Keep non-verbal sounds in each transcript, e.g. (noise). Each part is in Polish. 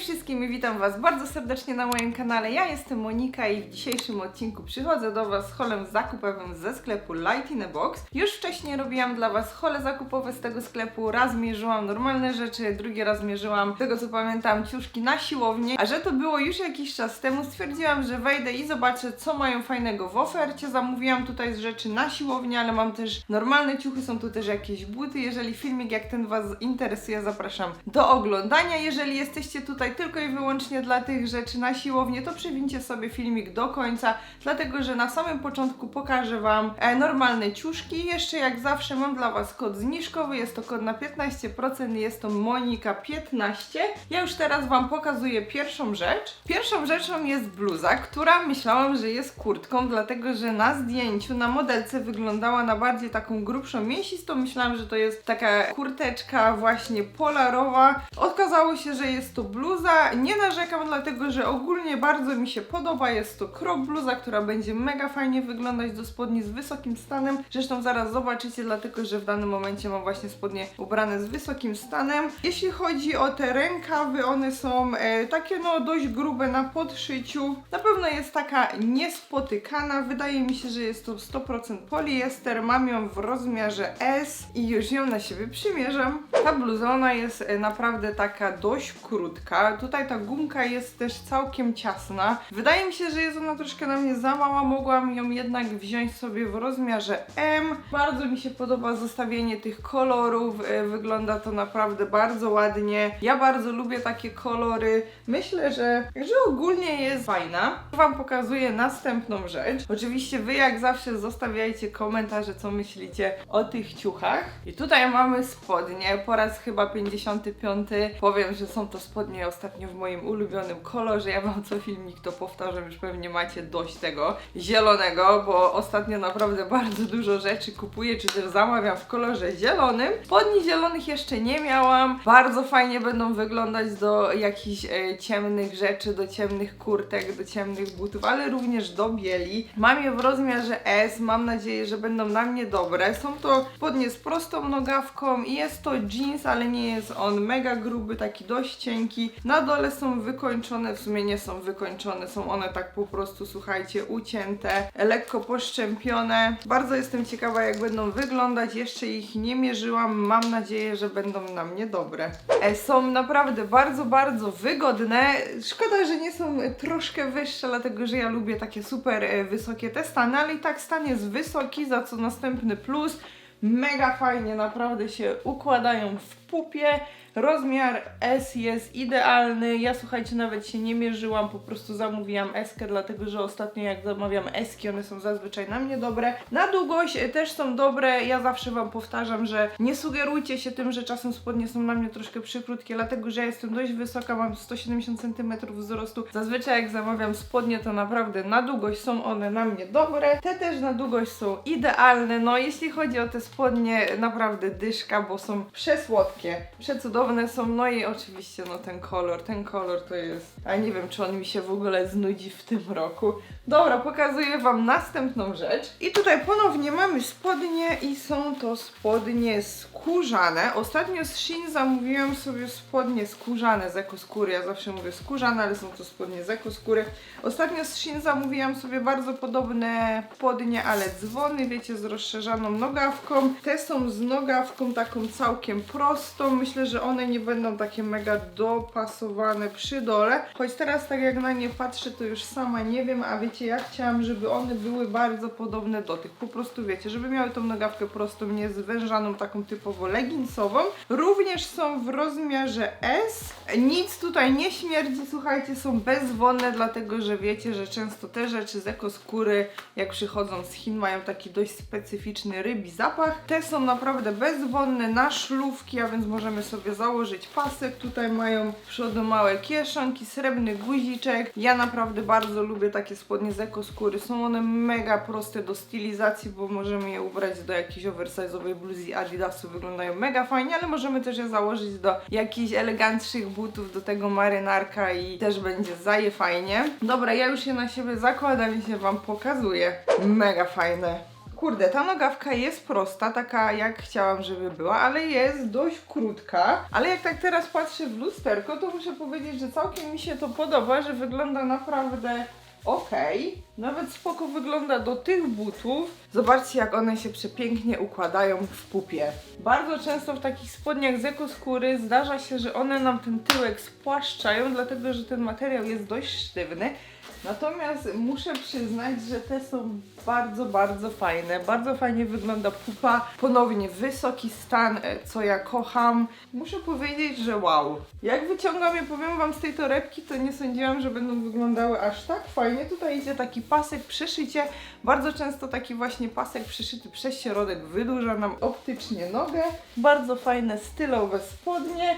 wszystkim i witam Was bardzo serdecznie na moim kanale. Ja jestem Monika i w dzisiejszym odcinku przychodzę do Was z holem zakupowym ze sklepu Light in a Box. Już wcześniej robiłam dla Was hole zakupowe z tego sklepu. Raz mierzyłam normalne rzeczy, drugi raz mierzyłam, tego co pamiętam, ciuszki na siłowni. A że to było już jakiś czas temu, stwierdziłam, że wejdę i zobaczę, co mają fajnego w ofercie. Zamówiłam tutaj z rzeczy na siłownię, ale mam też normalne ciuchy, są tu też jakieś buty. Jeżeli filmik jak ten Was interesuje, zapraszam do oglądania. Jeżeli jesteście tutaj tylko i wyłącznie dla tych rzeczy na siłownię, to przewincie sobie filmik do końca, dlatego że na samym początku pokażę Wam e, normalne ciuszki. Jeszcze jak zawsze mam dla Was kod zniżkowy, jest to kod na 15%, jest to Monika15. Ja już teraz Wam pokazuję pierwszą rzecz. Pierwszą rzeczą jest bluza, która myślałam, że jest kurtką, dlatego że na zdjęciu, na modelce wyglądała na bardziej taką grubszą, mięsistą. Myślałam, że to jest taka kurteczka właśnie polarowa. Okazało się, że jest to bluza. Nie narzekam, dlatego że ogólnie bardzo mi się podoba. Jest to crop bluza, która będzie mega fajnie wyglądać do spodni z wysokim stanem. Zresztą zaraz zobaczycie, dlatego że w danym momencie mam właśnie spodnie ubrane z wysokim stanem. Jeśli chodzi o te rękawy, one są e, takie no dość grube na podszyciu. Na pewno jest taka niespotykana. Wydaje mi się, że jest to 100% poliester. Mam ją w rozmiarze S i już ją na siebie przymierzam. Ta bluza ona jest e, naprawdę taka dość krótka. Tutaj ta gumka jest też całkiem ciasna. Wydaje mi się, że jest ona troszkę na mnie za mała. Mogłam ją jednak wziąć sobie w rozmiarze M. Bardzo mi się podoba zestawienie tych kolorów. E, Wygląda to naprawdę bardzo ładnie. Ja bardzo lubię takie kolory. Myślę, że, że ogólnie jest fajna. Wam pokazuję następną rzecz. Oczywiście wy jak zawsze zostawiajcie komentarze, co myślicie o tych ciuchach. I tutaj mamy spodnie. Po raz chyba 55. Powiem, że są to spodnie ostatnio w moim ulubionym kolorze. Ja wam co filmik to powtarzam, już pewnie macie dość tego zielonego, bo ostatnio naprawdę bardzo dużo rzeczy kupuję, czy też zamawiam w kolorze zielonym. Spodni zielonych jeszcze nie miałam. Bardzo fajnie będą wyglądać do jakichś e, ciemnych rzeczy, do ciemnych kurtek, do ciemnych butów, ale również do bieli. Mam je w rozmiarze S, mam nadzieję, że będą na mnie dobre. Są to spodnie z prostą nogawką i jest to jeans, ale nie jest on mega gruby, taki dość cienki. Na dole są wykończone, w sumie nie są wykończone, są one tak po prostu, słuchajcie, ucięte, lekko poszczępione. Bardzo jestem ciekawa, jak będą wyglądać. Jeszcze ich nie mierzyłam, mam nadzieję, że będą na mnie dobre. E, Są naprawdę bardzo, bardzo wygodne. Szkoda, że nie są troszkę wyższe, dlatego że ja lubię takie super e, wysokie te stany, ale i tak stan jest wysoki, za co następny plus. Mega fajnie, naprawdę się układają w pupie. Rozmiar S jest idealny. Ja słuchajcie, nawet się nie mierzyłam, po prostu zamówiłam S, dlatego że ostatnio jak zamawiam S, one są zazwyczaj na mnie dobre. Na długość e, też są dobre. Ja zawsze Wam powtarzam, że nie sugerujcie się tym, że czasem spodnie są na mnie troszkę przykrótkie, dlatego że ja jestem dość wysoka, mam 170 cm wzrostu. Zazwyczaj jak zamawiam spodnie, to naprawdę na długość są one na mnie dobre. Te też na długość są idealne. No jeśli chodzi o te spodnie, naprawdę dyszka, bo są przesłodkie, przecudowne są. No i oczywiście no ten kolor, ten kolor to jest... A nie wiem, czy on mi się w ogóle znudzi w tym roku. Dobra, pokazuję Wam następną rzecz. I tutaj ponownie mamy spodnie i są to spodnie skórzane. Ostatnio z Shein zamówiłam sobie spodnie skórzane z ekoskóry. Ja zawsze mówię skórzane, ale są to spodnie z ekoskóry. Ostatnio z Shein zamówiłam sobie bardzo podobne spodnie, ale dzwony, wiecie, z rozszerzaną nogawką. Te są z nogawką taką całkiem prostą. Myślę, że one nie będą takie mega dopasowane przy dole. Choć teraz tak jak na nie patrzę, to już sama nie wiem, a wiecie, ja chciałam, żeby one były bardzo podobne do tych. Po prostu wiecie, żeby miały tą nogawkę prostą, nie zwężaną, taką typowo leginsową. Również są w rozmiarze S. Nic tutaj nie śmierdzi, słuchajcie, są bezwonne, dlatego że wiecie, że często te rzeczy z ekoskóry, jak przychodzą z Chin, mają taki dość specyficzny rybi zapach. Te są naprawdę bezwonne na szlówki, a więc możemy sobie założyć pasek. Tutaj mają w przodu małe kieszonki, srebrny guziczek. Ja naprawdę bardzo lubię takie spodnie z ekoskóry. Są one mega proste do stylizacji, bo możemy je ubrać do jakiejś oversize'owej bluzy Adidasu. Wyglądają mega fajnie, ale możemy też je założyć do jakichś elegancszych butów, do tego marynarka i też będzie zaje fajnie. Dobra, ja już je na siebie zakładam i się Wam pokazuję. Mega fajne. Kurde, ta nogawka jest prosta, taka jak chciałam, żeby była, ale jest dość krótka. Ale jak tak teraz patrzę w lusterko, to muszę powiedzieć, że całkiem mi się to podoba, że wygląda naprawdę okej. Nawet spoko wygląda do tych butów. Zobaczcie, jak one się przepięknie układają w pupie. Bardzo często w takich spodniach z ekoskóry zdarza się, że one nam ten tyłek spłaszczają, dlatego że ten materiał jest dość sztywny. Natomiast muszę przyznać, że te są bardzo, bardzo fajne. Bardzo fajnie wygląda pupa. Ponownie wysoki stan, e, co ja kocham. Muszę powiedzieć, że wow. Jak wyciągam je, powiem wam z tej torebki, to nie sądziłam, że będą wyglądały aż tak fajnie. Tutaj idzie taki pasek przyszycie. Bardzo często taki właśnie pasek przyszyty przez środek wydłuża nam optycznie nogę. Bardzo fajne, stylowe spodnie.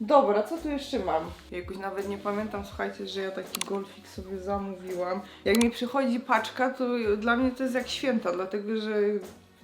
Dobra, co tu jeszcze mam? Jakoś nawet nie pamiętam, słuchajcie, że ja taki golfik sobie zamówiłam. Jak mi przychodzi paczka, to dla mnie to jest jak święta, dlatego że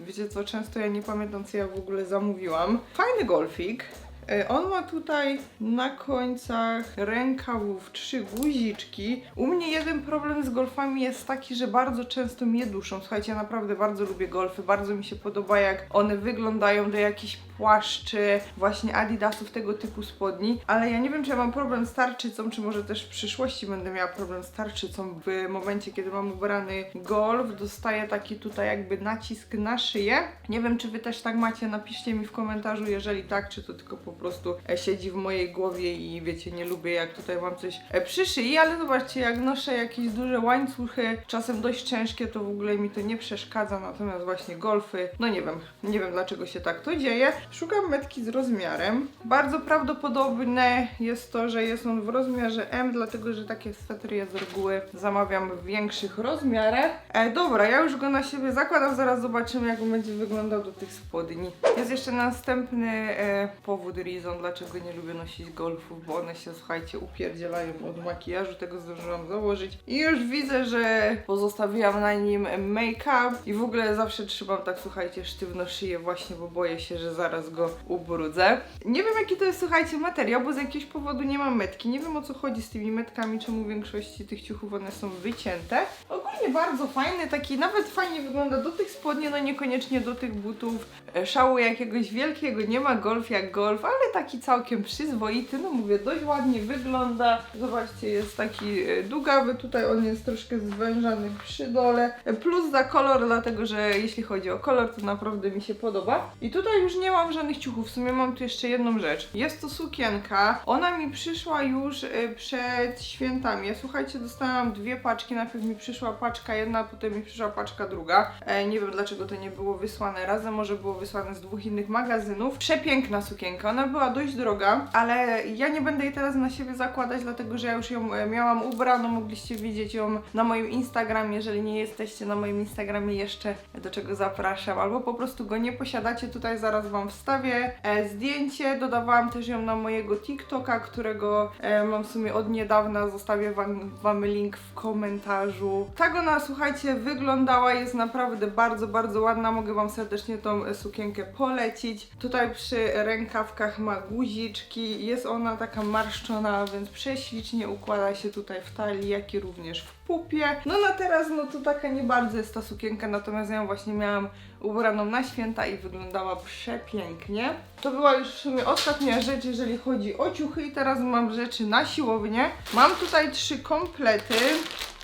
wiecie co, często ja nie pamiętam, co ja w ogóle zamówiłam. Fajny golfik. E, On ma tutaj na końcach rękawów trzy guziczki. U mnie jeden problem z golfami jest taki, że bardzo często mnie duszą. Słuchajcie, ja naprawdę bardzo lubię golfy, bardzo mi się podoba jak one wyglądają do jakichś płaszczy, właśnie adidasów, tego typu spodni, ale ja nie wiem, czy ja mam problem z tarczycą, czy może też w przyszłości będę miała problem z tarczycą w momencie, kiedy mam ubrany golf, dostaję taki tutaj jakby nacisk na szyję. Nie wiem, czy wy też tak macie, napiszcie mi w komentarzu, jeżeli tak, czy to tylko po prostu e, siedzi w mojej głowie i wiecie, nie lubię jak tutaj mam coś e, przy szyi, ale zobaczcie, jak noszę jakieś duże łańcuchy, czasem dość ciężkie, to w ogóle mi to nie przeszkadza, natomiast właśnie golfy, no nie wiem, nie wiem dlaczego się tak to dzieje. Szukam metki z rozmiarem. Bardzo prawdopodobne jest to, że jest on w rozmiarze M, dlatego że takie swetry ja z reguły zamawiam w większych rozmiarach. E, dobra, ja już go na siebie zakładam, zaraz zobaczymy jak on będzie wyglądał do tych spodni. Jest jeszcze następny e, powód, reason, dlaczego nie lubię nosić golfów, bo one się, słuchajcie, upierdzielają od makijażu, tego zdążyłam założyć. I już widzę, że pozostawiłam na nim make-up i w ogóle zawsze trzymam tak, słuchajcie, sztywno szyję właśnie, bo boję się, że zaraz go ubrudzę. Nie wiem jaki to jest, słuchajcie, materiał, bo z jakiegoś powodu nie mam metki. Nie wiem o co chodzi z tymi metkami, czemu w większości tych ciuchów one są wycięte. Ogólnie bardzo fajny, taki nawet fajnie wygląda do tych spodni, no niekoniecznie do tych butów. E, Szału jakiegoś wielkiego, nie ma golf jak golf, ale taki całkiem przyzwoity, no mówię, dość ładnie wygląda. Zobaczcie, jest taki e, długawy, tutaj on jest troszkę zwężany przy dole. E, Plus za kolor, dlatego że jeśli chodzi o kolor, to naprawdę mi się podoba. I tutaj już nie mam żadnych ciuchów, w sumie mam tu jeszcze jedną rzecz. Jest to sukienka, ona mi przyszła już e, przed świętami. Ja słuchajcie, dostałam dwie paczki, najpierw mi przyszła paczka jedna, potem mi przyszła paczka druga. Nie wiem dlaczego to nie było wysłane razem, może było wysłane z dwóch innych magazynów. Przepiękna sukienka, ona była dość droga, ale ja nie będę jej teraz na siebie zakładać, dlatego że ja już ją e, miałam ubraną, mogliście widzieć ją na moim Instagramie, jeżeli nie jesteście na moim Instagramie jeszcze, do czego zapraszam, albo po prostu go nie posiadacie, tutaj zaraz Wam wstawię e, zdjęcie, dodawałam też ją na mojego TikToka, którego e, mam w sumie od niedawna, zostawię wam, wam link w komentarzu. Tak ona, słuchajcie, wyglądała, jest naprawdę bardzo, bardzo ładna, mogę Wam serdecznie tą sukienkę polecić. Tutaj przy rękawkach ma guziczki, jest ona taka marszczona, więc prześlicznie układa się tutaj w talii, jak i również w pupie. No na teraz, no to taka nie bardzo jest ta sukienka, natomiast ją właśnie miałam ubraną na święta i wyglądała przepięknie. To była już w sumie ostatnia rzecz, jeżeli chodzi o ciuchy i teraz mam rzeczy na siłownię. Mam tutaj trzy komplety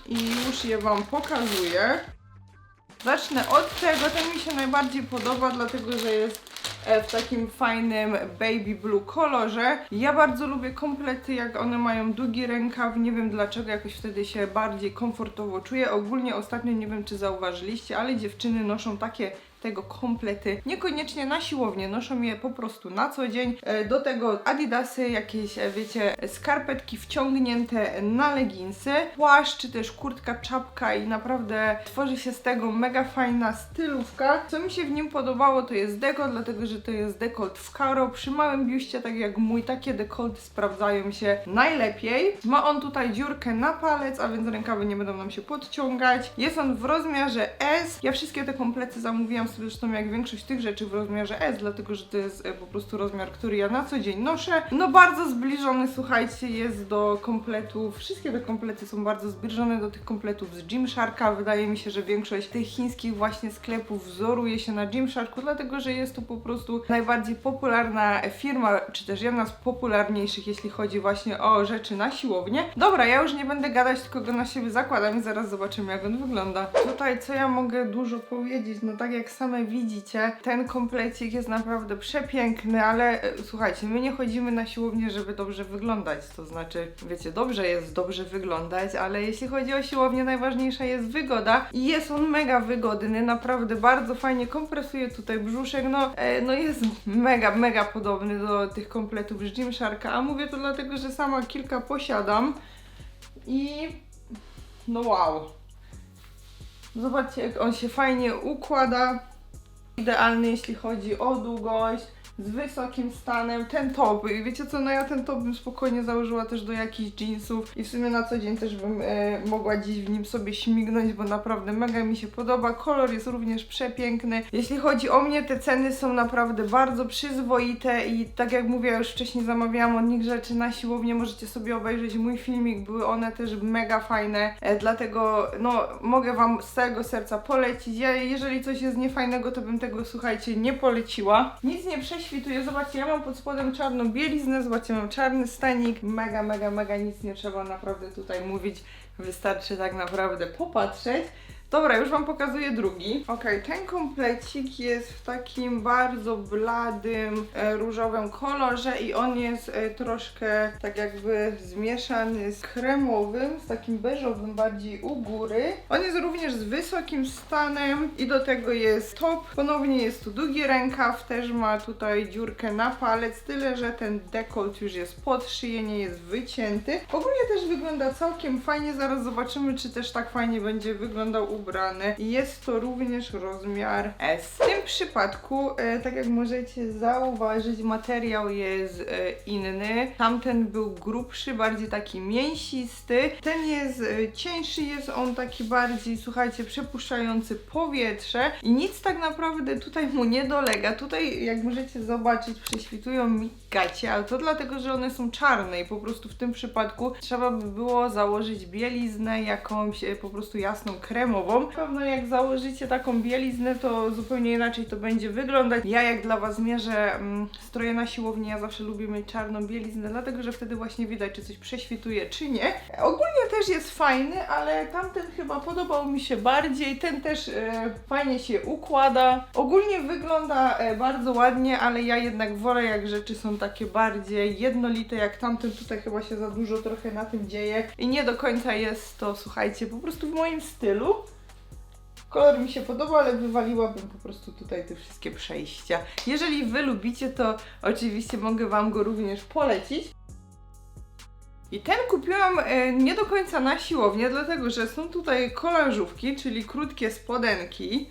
i już je Wam pokazuję. Zacznę od tego, ten mi się najbardziej podoba, dlatego że jest w takim fajnym baby blue kolorze. Ja bardzo lubię komplety, jak one mają długi rękaw, nie wiem dlaczego, jakoś wtedy się bardziej komfortowo czuję. Ogólnie ostatnio, nie wiem czy zauważyliście, ale dziewczyny noszą takie tego komplety. Niekoniecznie na siłownię, noszą je po prostu na co dzień. E, Do tego adidasy, jakieś e, wiecie, skarpetki wciągnięte na leginsy, płaszcz czy też kurtka, czapka i naprawdę tworzy się z tego mega fajna stylówka. Co mi się w nim podobało to jest dekolt, dlatego że to jest dekolt w karo. Przy małym biuście, tak jak mój, takie dekolty sprawdzają się najlepiej. Ma on tutaj dziurkę na palec, a więc rękawy nie będą nam się podciągać. Jest on w rozmiarze S. Ja wszystkie te komplety zamówiłam sobie zresztą jak większość tych rzeczy w rozmiarze S, dlatego że to jest e, po prostu rozmiar, który ja na co dzień noszę. No bardzo zbliżony, słuchajcie, jest do kompletów. Wszystkie te komplety są bardzo zbliżone do tych kompletów z Gymsharka. Wydaje mi się, że większość tych chińskich właśnie sklepów wzoruje się na Gymsharku, dlatego że jest to po prostu najbardziej popularna firma, czy też jedna z popularniejszych, jeśli chodzi właśnie o rzeczy na siłownię. Dobra, ja już nie będę gadać, tylko go na siebie zakładam i zaraz zobaczymy, jak on wygląda. Tutaj co ja mogę dużo powiedzieć? No tak jak same widzicie, ten komplecik jest naprawdę przepiękny, ale e, słuchajcie, my nie chodzimy na siłownię, żeby dobrze wyglądać. To znaczy, wiecie, dobrze jest dobrze wyglądać, ale jeśli chodzi o siłownię, najważniejsza jest wygoda i jest on mega wygodny, naprawdę bardzo fajnie kompresuje tutaj brzuszek, no, e, no jest mega, mega podobny do tych kompletów z Gymsharka, a mówię to dlatego, że sama kilka posiadam i no wow. Zobaczcie, jak on się fajnie układa. Idealny, jeśli chodzi o długość, z wysokim stanem. Ten top, i wiecie co, no ja ten top bym spokojnie założyła też do jakichś jeansów i w sumie na co dzień też bym e, mogła dziś w nim sobie śmignąć, bo naprawdę mega mi się podoba. Kolor jest również przepiękny. Jeśli chodzi o mnie, te ceny są naprawdę bardzo przyzwoite i tak jak mówię, ja już wcześniej zamawiałam od nich rzeczy na siłownię, możecie sobie obejrzeć mój filmik, były one też mega fajne, e, dlatego no mogę Wam z całego serca polecić. Ja, jeżeli coś jest niefajnego, to bym tego, słuchajcie, nie poleciła. Nic nie prześwituje, zobaczcie, ja mam pod spodem czarną bieliznę, zobaczcie, mam czarny stanik, mega, mega, mega, nic nie trzeba naprawdę tutaj mówić, wystarczy tak naprawdę popatrzeć. Dobra, już Wam pokazuję drugi. Ok, ten komplecik jest w takim bardzo bladym, e, różowym kolorze i on jest e, troszkę tak jakby zmieszany z kremowym, z takim beżowym bardziej u góry. On jest również z wysokim stanem i do tego jest top. Ponownie jest tu długi rękaw, też ma tutaj dziurkę na palec, tyle że ten dekolt już jest pod szyję, nie jest wycięty. Ogólnie też wygląda całkiem fajnie, zaraz zobaczymy, czy też tak fajnie będzie wyglądał ubrany. I Jest to również rozmiar S. W tym przypadku, e, tak jak możecie zauważyć, materiał jest e, inny. Tamten był grubszy, bardziej taki mięsisty. Ten jest e, cieńszy, jest on taki bardziej, słuchajcie, przepuszczający powietrze i nic tak naprawdę tutaj mu nie dolega. Tutaj, jak możecie zobaczyć, prześwitują mi ale to dlatego, że one są czarne i po prostu w tym przypadku trzeba by było założyć bieliznę jakąś e, po prostu jasną kremową. Na pewno jak założycie taką bieliznę, to zupełnie inaczej to będzie wyglądać. Ja jak dla Was mierzę mm, stroje na siłowni, ja zawsze lubię mieć czarną bieliznę, dlatego, że wtedy właśnie widać, czy coś prześwituje, czy nie. Ogólnie też jest fajny, ale tamten chyba podobał mi się bardziej. Ten też e, fajnie się układa. Ogólnie wygląda e, bardzo ładnie, ale ja jednak wolę, jak rzeczy są takie bardziej jednolite, jak tamten. Tutaj chyba się za dużo trochę na tym dzieje i nie do końca jest to, słuchajcie, po prostu w moim stylu. Kolor mi się podoba, ale wywaliłabym po prostu tutaj te wszystkie przejścia. Jeżeli Wy lubicie, to oczywiście mogę Wam go również polecić. I ten kupiłam e, nie do końca na siłownię, dlatego że są tutaj kolażówki, czyli krótkie spodenki.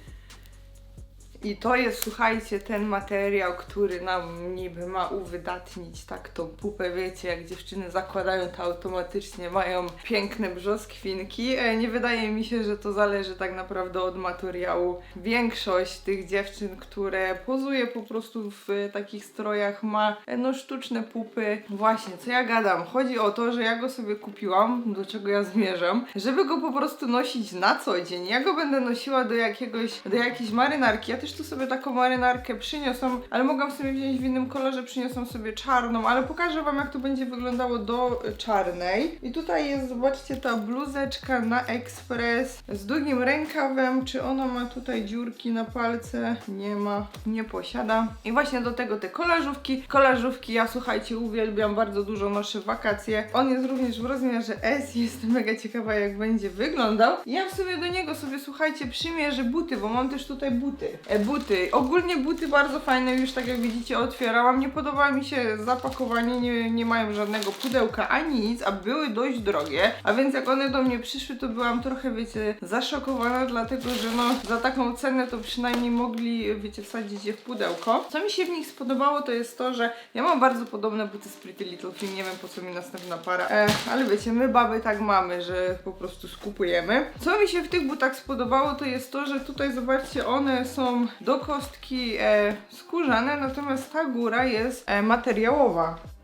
I to jest, słuchajcie, ten materiał, który nam niby ma uwydatnić tak tą pupę, wiecie, jak dziewczyny zakładają, to automatycznie mają piękne brzoskwinki. E, nie wydaje mi się, że to zależy tak naprawdę od materiału. Większość tych dziewczyn, które pozuje po prostu w e, takich strojach ma e, no sztuczne pupy. Właśnie, co ja gadam? Chodzi o to, że ja go sobie kupiłam, do czego ja zmierzam, żeby go po prostu nosić na co dzień. Ja go będę nosiła do jakiegoś, do jakiejś marynarki. Ja też tu sobie taką marynarkę przyniosłam, ale mogłam sobie wziąć w innym kolorze, przyniosłam sobie czarną, ale pokażę Wam jak to będzie wyglądało do y, czarnej. I tutaj jest, zobaczcie, ta bluzeczka na ekspres z długim rękawem. Czy ona ma tutaj dziurki na palce? Nie ma, nie posiada. I właśnie do tego te kolażówki. Kolażówki ja, słuchajcie, uwielbiam, bardzo dużo noszę w wakacje. On jest również w rozmiarze S, jestem mega ciekawa jak będzie wyglądał. Ja w sumie do niego sobie, słuchajcie, przymierzę buty, bo mam też tutaj buty. Buty. Ogólnie buty bardzo fajne, już tak jak widzicie otwierałam. Nie podoba mi się zapakowanie, nie, nie mają żadnego pudełka ani nic, a były dość drogie. A więc jak one do mnie przyszły, to byłam trochę, wiecie, zaszokowana, dlatego że no za taką cenę to przynajmniej mogli, wiecie, wsadzić je w pudełko. Co mi się w nich spodobało, to jest to, że ja mam bardzo podobne buty z Pretty Little Thing, nie wiem po co mi następna para, e, ale wiecie, my baby tak mamy, że po prostu skupujemy. Co mi się w tych butach spodobało, to jest to, że tutaj zobaczcie, one są do kostki e, skórzane, natomiast ta góra jest e, materiałowa.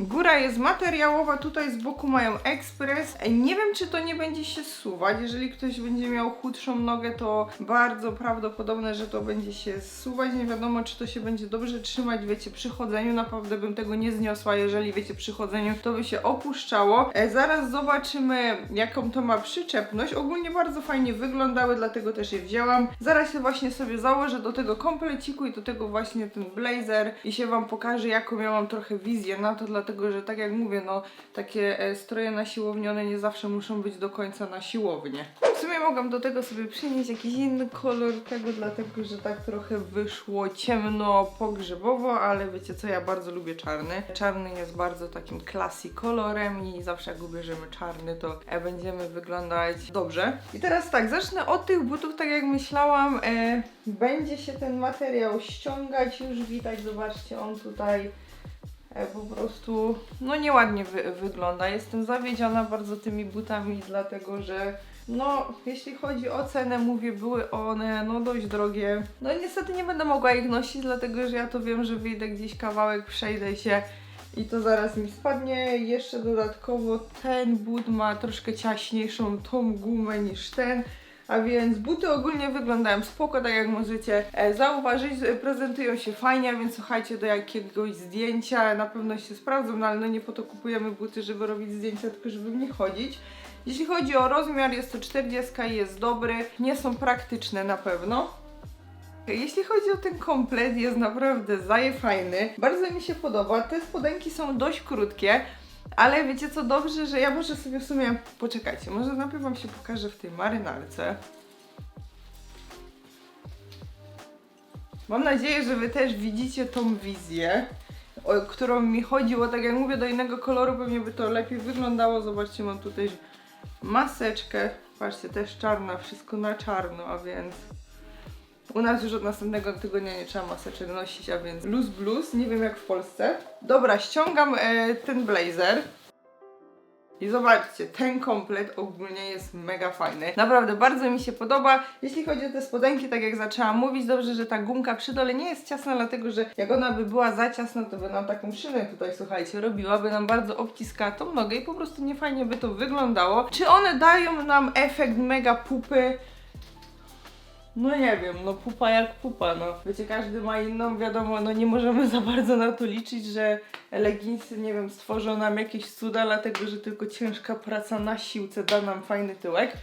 Góra jest materiałowa, tutaj z boku mają ekspres. Nie wiem, czy to nie będzie się zsuwać. Jeżeli ktoś będzie miał chudszą nogę, to bardzo prawdopodobne, że to będzie się zsuwać. Nie wiadomo, czy to się będzie dobrze trzymać, wiecie, przy chodzeniu. Naprawdę bym tego nie zniosła, jeżeli wiecie, przy chodzeniu to by się opuszczało. E, zaraz zobaczymy, jaką to ma przyczepność. Ogólnie bardzo fajnie wyglądały, dlatego też je wzięłam. Zaraz się właśnie sobie założę do tego kompleciku i do tego właśnie ten blazer i się Wam pokażę, jaką ja mam trochę wizję na to, dlatego że tak jak mówię, no takie e, stroje na siłownię, one nie zawsze muszą być do końca na siłownię. W sumie mogłam do tego sobie przynieść jakiś inny kolor tego, dlatego że tak trochę wyszło ciemno pogrzebowo, ale wiecie co, ja bardzo lubię czarny. Czarny jest bardzo takim classy kolorem i zawsze jak ubierzemy czarny, to e, będziemy wyglądać dobrze. I teraz tak, zacznę od tych butów, tak jak myślałam, e, będzie się ten materiał ściągać, już widać, zobaczcie, on tutaj po prostu no nieładnie wy wygląda. Jestem zawiedziona bardzo tymi butami, dlatego że no, jeśli chodzi o cenę, mówię, były one no dość drogie. No niestety nie będę mogła ich nosić, dlatego że ja to wiem, że wyjdę gdzieś kawałek, przejdę się i to zaraz mi spadnie. Jeszcze dodatkowo ten but ma troszkę ciaśniejszą tą gumę niż ten. A więc buty ogólnie wyglądają spoko, tak jak możecie e, zauważyć, e, prezentują się fajnie, więc słuchajcie do jakiegoś zdjęcia na pewno się sprawdzą, no ale no nie po to kupujemy buty, żeby robić zdjęcia, tylko żeby w chodzić. Jeśli chodzi o rozmiar, jest to 40 i jest dobry, nie są praktyczne na pewno. Jeśli chodzi o ten komplet, jest naprawdę zajefajny. Bardzo mi się podoba. Te spodenki są dość krótkie, ale wiecie co, dobrze, że ja może sobie w sumie... Poczekajcie, może najpierw wam się pokażę w tej marynarce. Mam nadzieję, że wy też widzicie tą wizję, o którą mi chodziło. Tak jak mówię, do innego koloru pewnie by to lepiej wyglądało. Zobaczcie, mam tutaj maseczkę. Patrzcie, też czarna, wszystko na czarno, a więc... U nas już od następnego tygodnia nie trzeba maseczek nosić, a więc luz blues, nie wiem jak w Polsce. Dobra, ściągam e, ten blazer. I zobaczcie, ten komplet ogólnie jest mega fajny. Naprawdę bardzo mi się podoba. Jeśli chodzi o te spodenki, tak jak zaczęłam mówić, dobrze, że ta gumka przy dole nie jest ciasna, dlatego że jak ona by była za ciasna, to by nam taką szynę tutaj, słuchajcie, robiła, by nam bardzo obciskała tą nogę i po prostu nie fajnie by to wyglądało. Czy one dają nam efekt mega pupy? No nie wiem, no pupa jak pupa, no. Wiecie, każdy ma inną, wiadomo, no nie możemy (laughs) za bardzo na to liczyć, że leginsy, nie wiem, stworzą nam jakieś cuda, dlatego że tylko ciężka praca na siłce da nam fajny tyłek.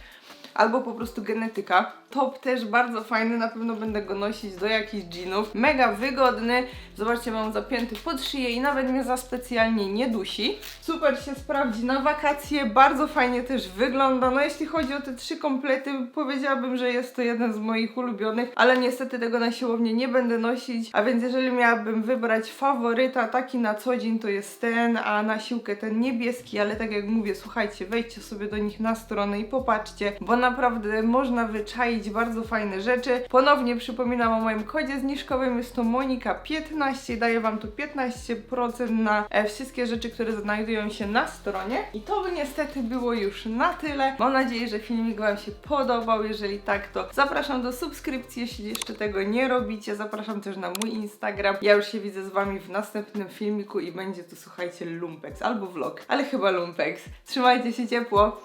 Albo po prostu genetyka. Top też bardzo fajny, na pewno będę go nosić do jakichś jeanów. Mega wygodny. Zobaczcie, mam zapięty pod szyję i nawet mnie za specjalnie nie dusi. Super się sprawdzi na wakacje, bardzo fajnie też wygląda. No jeśli chodzi o te trzy komplety, powiedziałabym, że jest to jeden z moich ulubionych, ale niestety tego na siłownię nie będę nosić. A więc jeżeli miałabym wybrać faworyta, taki na co dzień to jest ten, a na siłkę ten niebieski, ale tak jak mówię, słuchajcie, wejdźcie sobie do nich na stronę i popatrzcie, bo naprawdę można wyczaić bardzo fajne rzeczy. Ponownie przypominam o moim kodzie zniżkowym, jest to Monika15, daję Wam tu 15% na e, wszystkie rzeczy, które znajdują się na stronie. I to by niestety było już na tyle. Mam nadzieję, że filmik Wam się podobał. Jeżeli tak, to zapraszam do subskrypcji, jeśli jeszcze tego nie robicie. Zapraszam też na mój Instagram. Ja już się widzę z Wami w następnym filmiku i będzie to, słuchajcie, lumpex albo vlog, ale chyba lumpex. Trzymajcie się ciepło.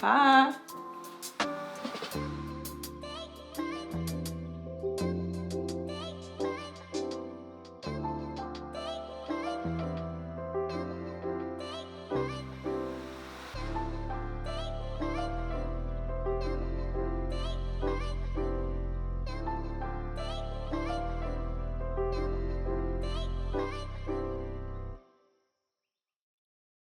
Pa!